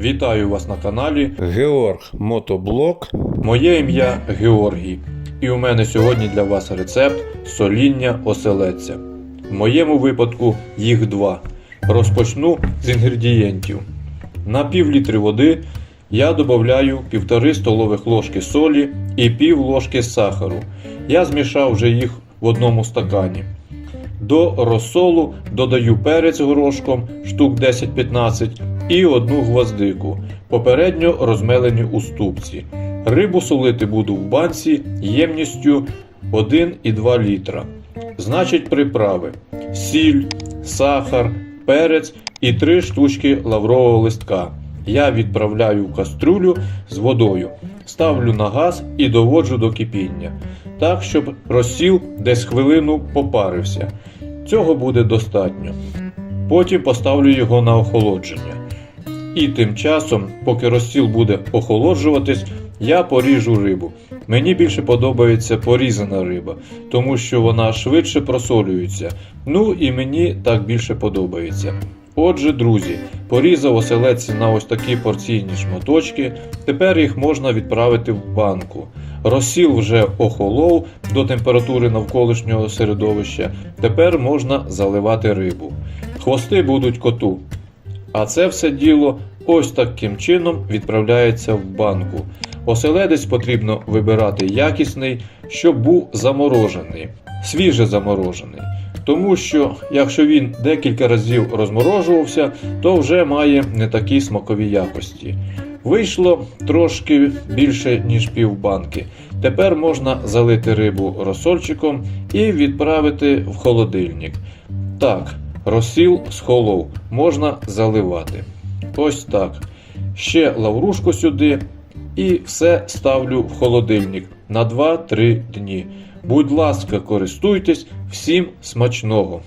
Вітаю вас на каналі. Георг Мотоблок. Моє ім'я Георгій, і у мене сьогодні для вас рецепт соління оселедця. В моєму випадку їх два. Розпочну з інгредієнтів. На пів літри води я додаю 1,5 столових ложки солі і пів ложки сахару. Я змішав вже їх в одному стакані. До розсолу додаю перець горошком штук 10-15 і одну гвоздику, попередньо розмелені у ступці. Рибу солити буду в банці ємністю 1,2 літра. Значить, приправи: сіль, сахар, перець і 3 штучки лаврового листка. Я відправляю в кастрюлю з водою, ставлю на газ і доводжу до кипіння, так щоб розсіл десь хвилину попарився. Цього буде достатньо. Потім поставлю його на охолодження. І тим часом, поки розсіл буде охолоджуватись, я поріжу рибу. Мені більше подобається порізана риба, тому що вона швидше просолюється. Ну і мені так більше подобається. Отже, друзі, порізав оселедці на ось такі порційні шматочки. Тепер їх можна відправити в банку. Розсіл вже охолов до температури навколишнього середовища. Тепер можна заливати рибу. Хвости будуть коту. А це все діло ось таким чином відправляється в банку. Оселедець потрібно вибирати якісний, щоб був заморожений, свіже заморожений. Тому що якщо він декілька разів розморожувався, то вже має не такі смакові якості. Вийшло трошки більше, ніж пів банки. Тепер можна залити рибу розсольчиком і відправити в холодильник. Так, розсіл схолов, можна заливати. Ось так. Ще лаврушку сюди і все ставлю в холодильник на 2-3 дні. Будь ласка, користуйтесь, всім смачного!